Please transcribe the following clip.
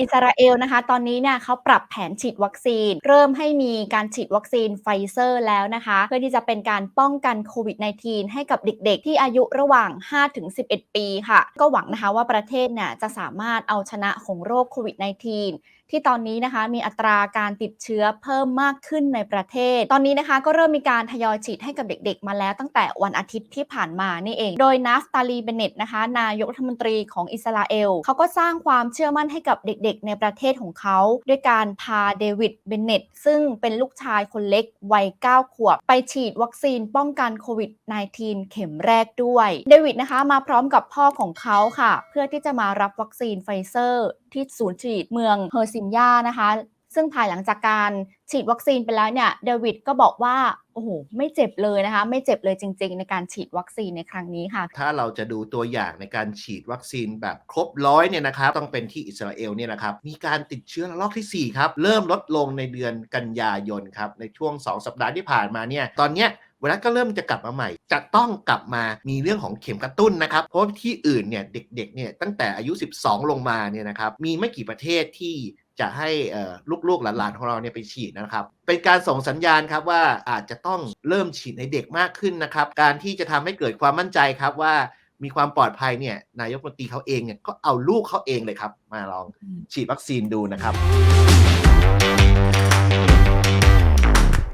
อิสราเอลนะคะ ตอนนี้เนี่ยเขาปรับแผนฉีดวัคซีน เริ่มให้มีการฉีดวัคซีนไฟเซอร์แล้วนะคะ เพื่อที่จะเป็นการป้องกันโควิด -19 ให้กับเด็กๆ ที่อายุระหว่าง 5-11 ปีค่ะ ก็หวังนะคะว่าประเทศเนี่ยจะสามารถเอาชนะของโรคโควิด -19 ที่ตอนนี้นะคะมีอัตราการติดเชื้อเพิ่มมากขึ้นในประเทศ ตอนนี้นะคะก็เริ่มมีการทยอยฉีดให้กับเด็กๆ มาแล้วตั้งแต่วันอาทิตย์ที่ผ่านมานี่เอง โดยนาฟตาลีเบเนตนะคะ นายกรัฐมนตรีของอิสราเอลเขาก็สร้างความเชื่อมั่นให้กับเด็กๆ ในประเทศของเขา ด้วยการพาเดวิดเบเนตซึ่งเป็นลูกชายคนเล็กวัย 9 ขวบ ไปฉีดวัคซีนป้องกันโควิด -19 เข็มแรกด้วย เดวิดนะคะมาพร้อมกับพ่อของเขาค่ะ เพื่อที่จะมารับวัคซีนไฟเซอร์ ที่ศูนย์ฉีดเมืองเฮอร์ซินยานะคะ ซึ่งภายหลังจากการฉีดวัคซีนไปแล้วเนี่ยเดวิดก็บอกว่าโอ้โหไม่เจ็บเลยนะคะ ไม่เจ็บเลยจริง ๆ ในการฉีดวัคซีนในครั้งนี้ค่ะ ถ้าเราจะดูตัวอย่างในการฉีดวัคซีนแบบครบร้อยเนี่ยนะครับ ต้องเป็นที่อิสราเอลเนี่ยนะครับ มีการติดเชื้อระลอกที่ 4 ครับ เริ่มลดลงในเดือนกันยายนครับ ในช่วง 2 สัปดาห์ที่ผ่านมาเนี่ย ตอนเนี้ย ไวรัสก็เริ่มจะกลับมาใหม่ จะต้องกลับมามีเรื่องของเข็มกระตุ้นนะครับ เพราะาที่อื่นเนี่ยเด็กๆเนี่ยตั้งแต่อายุ 12 ลงมาเนี่ยนะครับมีไม่กี่ประเทศที่จะให้ลูกๆหลานๆของเราเนี่ยไปฉีดนะครับ เป็นการส่งสัญญาณครับว่าอาจจะต้องเริ่มฉีดในเด็กมากขึ้นนะครับ การที่จะทำให้เกิดความมั่นใจครับว่ามีความปลอดภัยเนี่ยนายกรัฐมนตรีเขาเองเนี่ยก็เอาลูกเขาเองเลยครับ มาลองฉีดวัคซีนดูนะครับ